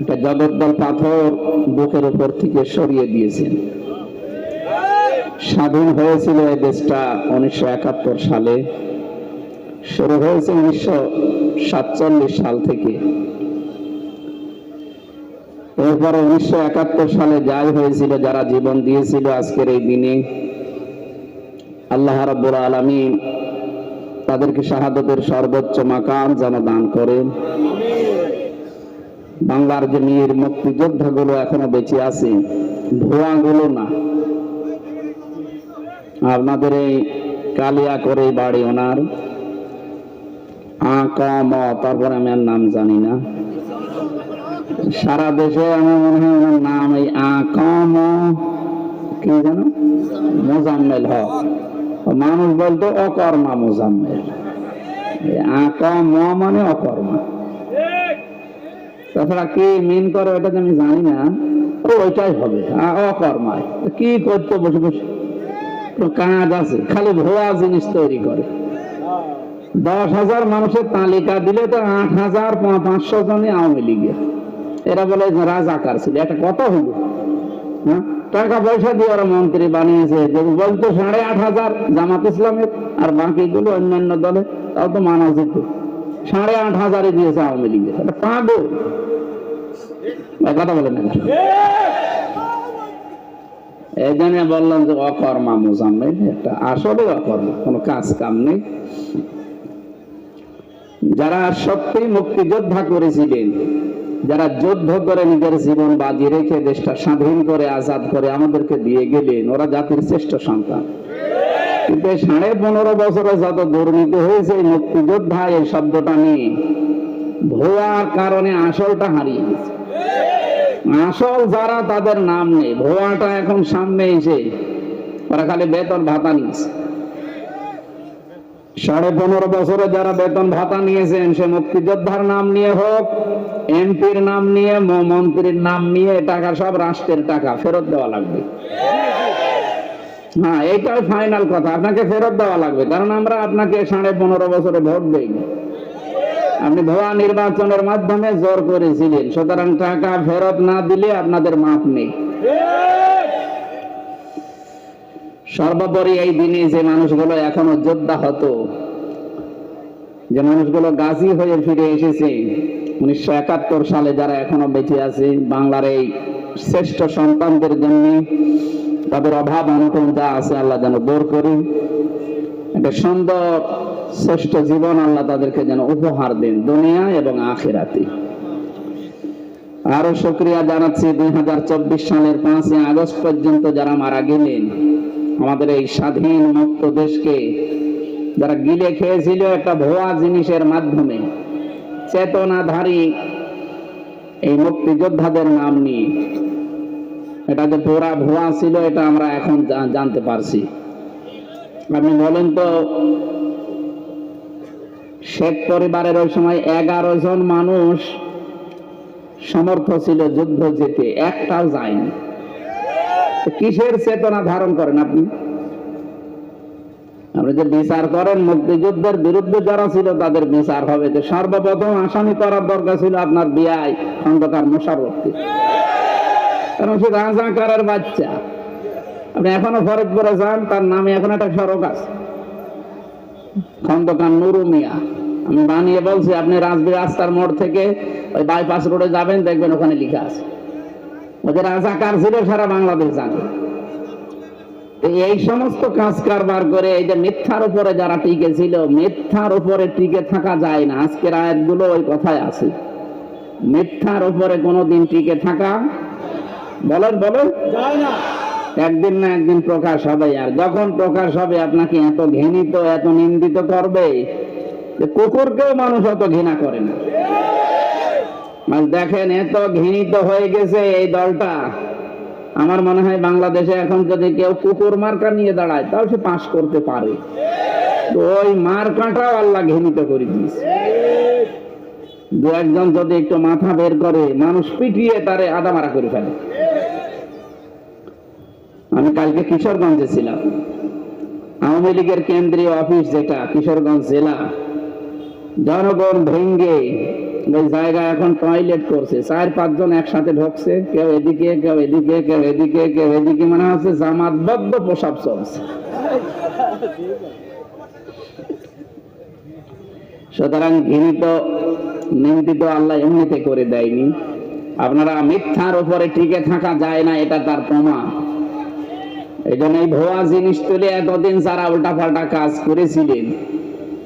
একটা জগদ্দল পাথর বুকের উপর থেকে সরিয়ে দিয়েছেন। স্বাধীন হয়েছিল এই দেশটা উনিশশো একাত্তর সালে। শুরু হয়েছে উনিশশো সাতচল্লিশ সাল থেকে। এরপরে উনিশশো একাত্তর সালে যাই হয়েছিল, যারা জীবন দিয়েছিল আজকের এই দিনে, আল্লাহ রাব্বুল আলামিন তাদেরকে শাহাদতের সর্বোচ্চ মাকাম যেন দান করেন। বাংলার যে মেয়ের মুক্তিযোদ্ধাগুলো এখনও বেঁচে আছে ভুয়াগুলো না। আপনাদের এই কালিয়া করে বাড়ি ওনার। আ তারপরে আমি আর নাম জানি না। সারা দেশে আমার মনে হয় ওনার নাম এই আ, ক জানো মোজাম্মেল হক। মানুষ বলতো অকর্মা মোজাম্মেল। আ মানে অকর্মা। তাছাড়া কি মিন করে তো আমি জানি না। ও ওইটাই হবে। অকর্মায়। কি করতো বসে বসে? কাজ আছে খালি ভুয়া জিনিস তৈরি করে। দশ হাজার মানুষের তালিকা দিলে তো আট হাজার পাঁচশো জনই আওয়ামী লীগের এরা বলে রাজাকার ছিল। একটা কত হ্যাঁ টাকা পয়সা দিয়ে ওরা মন্ত্রী বানিয়েছে। বলতো সাড়ে আট হাজার জামাত ইসলামের আর বাকিগুলো অন্যান্য দলে তাও তো মানা যেত সাড়ে আট হাজারই দিয়েছে আওয়ামী লীগের এটা পাগল। কথা বলেন না এই জন্য বললাম যে অকর্মা একটা কোনো কাজ কাম নেই। যারা সত্যি মুক্তিযোদ্ধা করেছিলেন, যারা যুদ্ধ করে নিজের জীবন বাজি রেখে দেশটা স্বাধীন করে, আজাদ করে আমাদেরকে দিয়ে গেলেন, ওরা জাতির শ্রেষ্ঠ সন্তান। কিন্তু সাড়ে পনেরো বছরে যত দুর্নীতি হয়েছে, এই মুক্তিযোদ্ধা এই শব্দটা নিয়ে ভুয়ার কারণে আসলটা হারিয়ে গেছে। আসল যারা, তাদের নাম নেই। ভুয়াটা এখন সামনে এসে ওরা খালি বেতন ভাতা নিয়েছে। সাড়ে পনেরো বছরে যারা বেতন ভাতা নিয়েছেন, সে মুক্তিযোদ্ধার নাম নিয়ে হোক, এমপির নাম নিয়ে মন্ত্রীর নাম নিয়ে টাকা সব রাষ্ট্রের টাকা, ফেরত দেওয়া লাগবে। হ্যাঁ এইটাই ফাইনাল কথা। আপনাকে ফেরত দেওয়া লাগবে, কারণ আমরা আপনাকে সাড়ে পনেরো বছরে ভোট দেইনি। আপনি ভুয়া নির্বাচনের মাধ্যমে জোর করেছিলেন, সুতরাং টাকা ফেরত না দিলে আপনাদের মাপ নেই। সর্বোপরি এই দিনে যে মানুষগুলো এখনও যোদ্ধা হতো, যে মানুষগুলো গাজী হয়ে ফিরে এসেছে, উনিশশো একাত্তর সালে যারা এখনও বেঁচে আছে, বাংলার এই শ্রেষ্ঠ সন্তানদের জন্য তাদের অভাব অনটন যা আছে আল্লাহ যেন দূর করুন একটা সুন্দর, শ্রেষ্ঠ জীবন আল্লাহ তাদেরকে যেন উপহার দেন, দুনিয়া এবং আখেরাতে। আরও শুক্রিয়া জানাচ্ছি, দুই হাজার চব্বিশ সালের পাঁচই আগস্ট পর্যন্ত যারা মারা গেলেন, আমাদের এই স্বাধীন মুক্ত দেশকে যারা গিলে খেয়েছিল একটা ভুয়া জিনিসের মাধ্যমে, চেতনাধারী এই মুক্তিযোদ্ধাদের নাম নিয়ে এটা যে পুরা ভুয়া ছিল, এটা আমরা এখন জানতে পারছি। আপনি বলেন তো, শেখ পরিবারের ওই সময় এগারো জন মানুষ সমর্থ ছিল যুদ্ধ যেতে একটাও যায়নি। কিসের চেতনা ধারণ করেন আপনি? আপনি যে বিচার করেন, মুক্তিযুদ্ধের বিরুদ্ধে যারা ছিল তাদের বিচার হবে। যে সর্বপ্রথম আসামি করার দরকার ছিল আপনার বিআই খন্দকার মোশাররফকে। কারণ সে রাজাকারের বাচ্চা। আপনি এখনও ফরিদপুরে যান, তার নামে এখন একটা সড়ক আছে। খন্দকার নুরু মিয়া। আমি বানিয়ে বলছি, আপনি রাজবি রাস্তার মোড় থেকে ওই বাইপাস রোডে যাবেন, দেখবেন ওখানে লেখা আছে। ওদের রাজাকার ছিল, সারা বাংলাদেশ জানে। এই সমস্ত কাজ কারবার করে এই যে মিথ্যার উপরে যারা টিকে ছিল, মিথ্যার উপরে টিকে থাকা যায় না। আজকের আয়াতগুলো ওই কথায় আছে। মিথ্যার উপরে কোনোদিন টিকে থাকা বলেন বলেন। একদিন না একদিন প্রকাশ হবে আর যখন প্রকাশ হবে আপনাকে এত ঘৃণিত এত নিন্দিত করবে কুকুরকেও মানুষ অত ঘৃণা করে না। দেখেন এত ঘৃণিত হয়ে গেছে এই দলটা। আমার মনে হয় বাংলাদেশে এখন যদি কেউ কুকুর মার্কা নিয়ে দাঁড়ায় তাও সে পাশ করতে পারে। তো ওই মার্কাটাও আল্লাহ ঘৃণিত করে দিয়েছে। দু একজন যদি একটু মাথা বের করে মানুষ পিটিয়ে তারে আদামারা করে ফেলে। আমি কালকে কিশোরগঞ্জে ছিলাম। আওয়ামী লীগের কেন্দ্রীয় অফিস যেটা, কিশোরগঞ্জ জেলা, জনগণ ভেঙ্গে ওই জায়গায় এখন টয়লেট করছে। চার, পাঁচজন একসাথে ঢুকছে, কেউ এদিকে কেউ এদিকে কেউ এদিকে কেউ এদিকে মানে হচ্ছে জামাতবদ্ধ প্রসাব চলছে। সুতরাং ঘৃণিত, নিন্দিত আল্লাহ এমনিতে করে দেয়নি। আপনারা মিথ্যার উপরে টিকে থাকা যায় না, এটা তার প্রমাণ। এই জন্য এই ভুয়া জিনিস তুলে এতদিন যারা উল্টাপাল্টা কাজ করেছিলেন,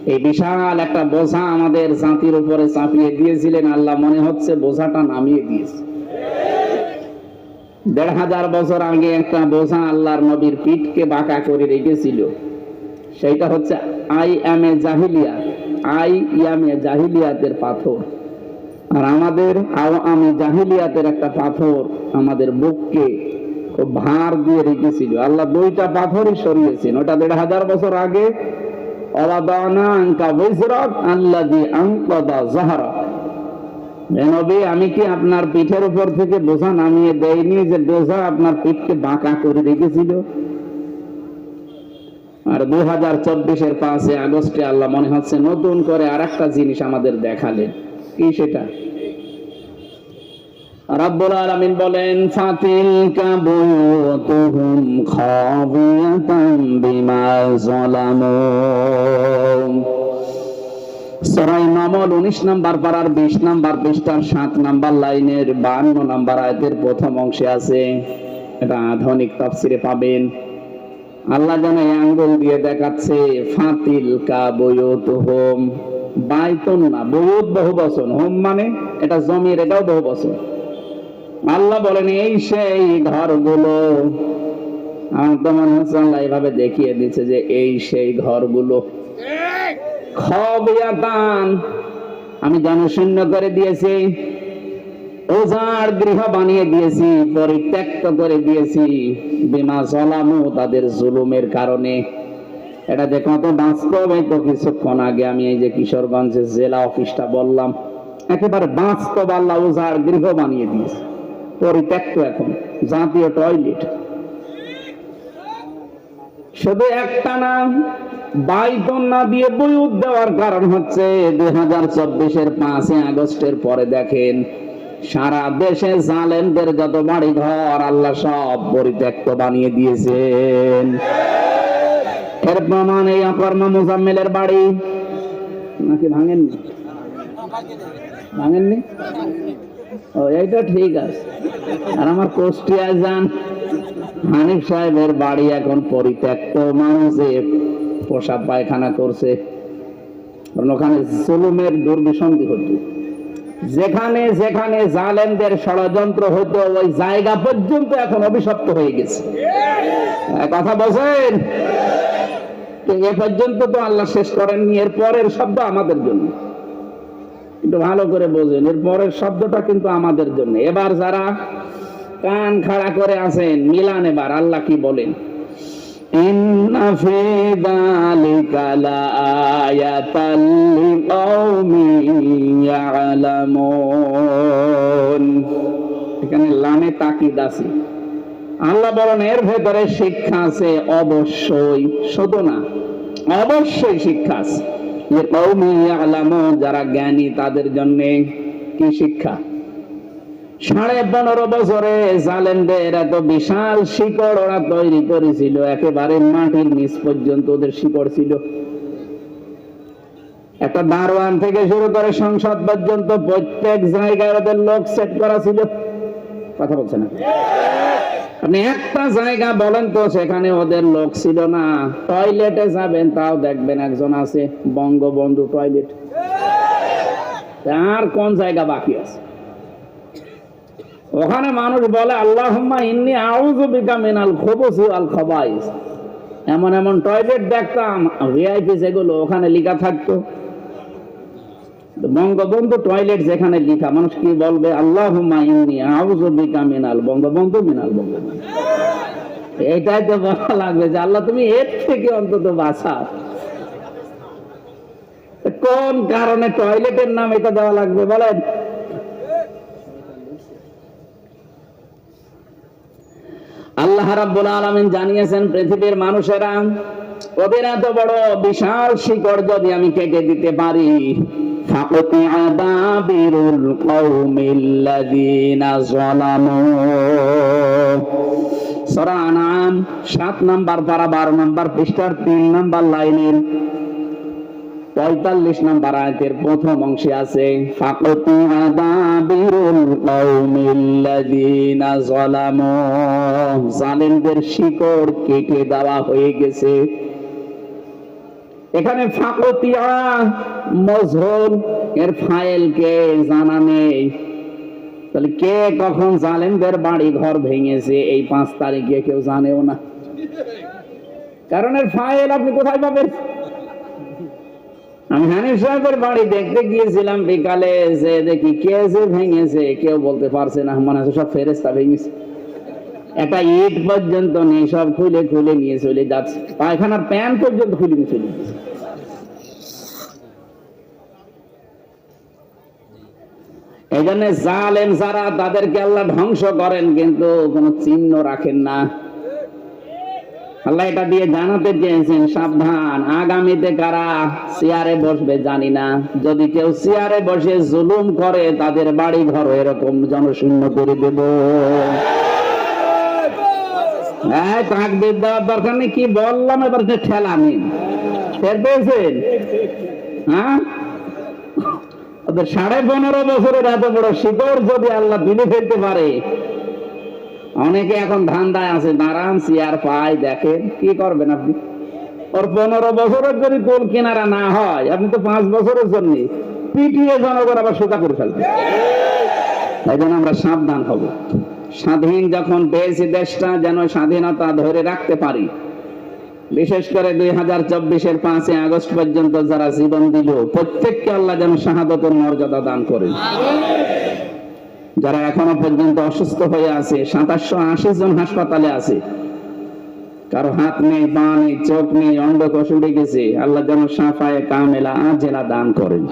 এই বিশাল একটা বোঝা আমাদের জাতির উপরে চাপিয়ে দিয়েছিলেন। আল্লাহ মনে হচ্ছে এ জাহিলিয়া। জাহিলিয়াতের পাথর। আর আমাদের জাহিলিয়াতের একটা পাথর আমাদের বুককে ভার দিয়ে রেখেছিল। আল্লাহ দুইটা পাথরই সরিয়েছেন। ওটা দেড় হাজার বছর আগে আমি কি আপনার পিঠের উপর থেকে বোঝা নামিয়ে দেয়নি যে বোঝা আপনার পিঠকে বাঁকা করে রেখেছিল? আর দুই হাজার চব্বিশের পাঁচে আগস্টে আল্লাহ মনে হচ্ছে নতুন করে আর জিনিস আমাদের দেখালেন। কি সেটা? রাব্বুল আলামিন বলেন, ফাতিলকা বুয়ুতুহুম খাবিয়াতাম বিমা যালামু। সরাই মামল উনিশ নাম্বার পাড়ার বিশ নাম্বার পৃষ্ঠার সাত নাম্বার লাইনের বান্ন নাম্বার আয়াতের প্রথম অংশে আছে, এটা আধুনিক তাফসিরে পাবেন। আল্লাহ যেন এই আঙ্গুল দিয়ে দেখাচ্ছে ফাতিল কা বয়ত হোম বাইতন না, বয়ত বহু বচন। হোম মানে এটা জমির, এটাও বহু বচন। আল্লাহ বলেন এই সেই ঘরগুলো। আমার তো মনে হচ্ছে আল্লাহ এভাবে দেখিয়ে দিচ্ছে যে এই সেই ঘরগুলো। খবিয়াতান আমি জনশূন্য করে দিয়েছি ওজার গৃহ বানিয়ে দিয়েছি পরিত্যক্ত করে দিয়েছি বিমা জলামু তাদের জুলুমের কারণে। এটা যে কত বাস্তব এই তো কিছুক্ষণ আগে আমি এই যে কিশোরগঞ্জের জেলা অফিসটা বললাম একেবারে বাস্তব আল্লাহ ওজার গৃহ বানিয়ে দিয়েছে। পরিত্যক্ত এখন, জাতীয় টয়লেট শুধু একটা না বাইতন না দিয়ে বইউদ দেওয়ার কারণ হচ্ছে দুই হাজার চব্বিশের পাঁচই আগস্টের পরে দেখেন, সারা দেশে জালেমদের যত বাড়ি ঘর, আল্লাহ সব পরিত্যক্ত বানিয়ে দিয়েছেন। এর প্রমাণ এই অকর্মা মুজাম্মেলের বাড়ি। নাকি ভাঙেননি? ভাঙেননি? এইটা ঠিক আছে। আর আমার কুষ্টিয়ায় যান, হানিফ সাহেবের বাড়ি এখন পরিত্যক্ত, মানুষে পোশাক পায়খানা করছে। ওখানে জুলুমের দুর্বিসন্ধি হতো। যেখানে যেখানে জালেমদের ষড়যন্ত্র হতো, ওই জায়গা পর্যন্ত এখন অভিশপ্ত হয়ে গেছে। কথা বলছেন? এ পর্যন্ত তো আল্লাহ শেষ করেননি, এর পরের শব্দ আমাদের জন্য। একটু ভালো করে বোঝেন, এর পরের শব্দটা কিন্তু আমাদের জন্য। এবার যারা কান খাড়া করে আছেন, মিলান এবার, আল্লাহ কি বলেন? এখানে লামে তাকিদ আছে। আল্লাহ বলেন, এর ভেতরে শিক্ষা আছে অবশ্যই, শুধু না, অবশ্যই শিক্ষা আছে। যারা জ্ঞানী, তাদের জন্য কি শিক্ষা? সাড়ে পনেরো বছরে জালেমদের এত বিশাল শিকড় ওরা তৈরি করেছিল, একেবারে মাটির নিচ পর্যন্ত ওদের শিকড় ছিল। একটা দারোয়ান থেকে শুরু করে সংসদ পর্যন্ত প্রত্যেক জায়গায় ওদের লোক সেট করা ছিল। কথা বলছে না? আপনি একটা জায়গা বলেন তো, সেখানে ওদের লোক ছিল না। টয়লেটে যাবেন, তাও দেখবেন একজন আছে, বঙ্গবন্ধু টয়লেট আর কোন জায়গা বাকি আছে? ওখানে মানুষ বলে, আল্লাহুম্মা ইন্নি আউযু বিকা মিনাল খুবুসি ওয়াল খাবাইস। এমন এমন টয়লেট দেখতাম ভিআইপি যেগুলো, ওখানে লেখা থাকতো। বঙ্গবন্ধু টয়লেট যেখানে লেখা, মানুষ কি বলবে? বিকা মিনাল বঙ্গবন্ধু মিনাল বঙ্গবন্ধু। এটাই তো বলা লাগবে যে আল্লাহ তুমি এর থেকে অন্তত বাঁচাও। কোন কারণে টয়লেটের নাম এটা দেওয়া লাগবে বলেন? আল্লাহ রাব্বুল আলামিন জানিয়েছেন, পৃথিবীর মানুষেরা, ওদের এত বড় বিশাল শিকড় যদি আমি কেটে দিতে পারি فقطع دابر القوم الذين ظلموا সূরা আনাম সাত নাম্বার পারা বারো নাম্বার পৃষ্ঠার তিন নাম্বার লাইনের পঁয়তাল্লিশ নাম্বার আয়াতের প্রথম অংশে আছে ফাকতি আদাবিরুল কওমিল্লাযীনা যালামু জালিমদের শিকড় কেটে দেওয়া হয়ে গেছে এখানে ফাকতিয়া মজহুল। এর ফাইলকে জানা নেই। তাহলে কে কখন জালেমদের বাড়ি ঘর ভেঙেছে, এই পাঁচ তারিখে কেউ জানেও না। কারণ এর ফাইল আপনি কোথায় পাবেন? আমি হানিফ সাহেবের বাড়ি দেখতে গিয়েছিলাম বিকালে, যে দেখি কে যে ভেঙেছে, কেউ বলতে পারছে না। মনে হচ্ছে সব ফেরেস্তা ভেঙেছে। একটা ইট পর্যন্ত নেই, সব খুলে খুলে নিয়ে চলে যাচ্ছে। পায়খানার প্যান পর্যন্ত খুলে নিয়ে চলে যাচ্ছে। এই জন্য জালেম যারা, তাদেরকে আল্লাহ ধ্বংস করেন, কিন্তু কোনো চিহ্ন রাখেন না। আল্লাহ এটা দিয়ে জানাতে চেয়েছেন, সাবধান, আগামীতে কারা চেয়ারে বসবে জানি না। যদি কেউ চেয়ারে বসে জুলুম করে, তাদের বাড়ি ঘর এরকম জনশূন্য করে দেব। হ্যাঁ তাকবির দেওয়ার দরকার নেই, কি বললাম, এবার ঠেলা নেই টের পেয়েছেন? হ্যাঁ? ওদের সাড়ে পনেরো বছরের এত বড় শিকড় যদি আল্লাহ তুলে ফেলতে পারে, অনেকে এখন ধান্দায় আছে, দাঁড়ান, চেয়ার পাই দেখেন, কি করবেন আপনি? ওর পনেরো বছরের যদি কোল কেনারা না হয়, আপনি তো পাঁচ বছরের জন্য পিটিয়ে জনগণ আবার সোজা করে ফেলবে তাই জন্য আমরা সাবধান হব। স্বাধীন যখন পেয়েছি দেশটা, যেন স্বাধীনতা ধরে রাখতে পারি। বিশেষ করে দুই হাজার চব্বিশের পাঁচই আগস্ট পর্যন্ত যারা জীবন দিল, প্রত্যেককে আল্লাহ যেন শাহাদতের মর্যাদা দান করেন যারা এখনও পর্যন্ত অসুস্থ হয়ে আছে, সাতাশশো আশি জন হাসপাতালে আছে। কারও হাত নেই, পা নেই, চোখ নেই অন্ধকোষ উঠে গেছে, আল্লাহ যেন সাফায় কামেলা আজেলা দান করেন।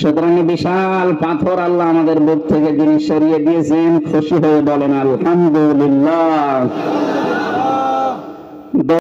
সুতরাং বিশাল পাথর আল্লাহ আমাদের বুক থেকে যিনি সরিয়ে দিয়েছেন খুশি হয়ে বলেন আলহামদুলিল্লাহ।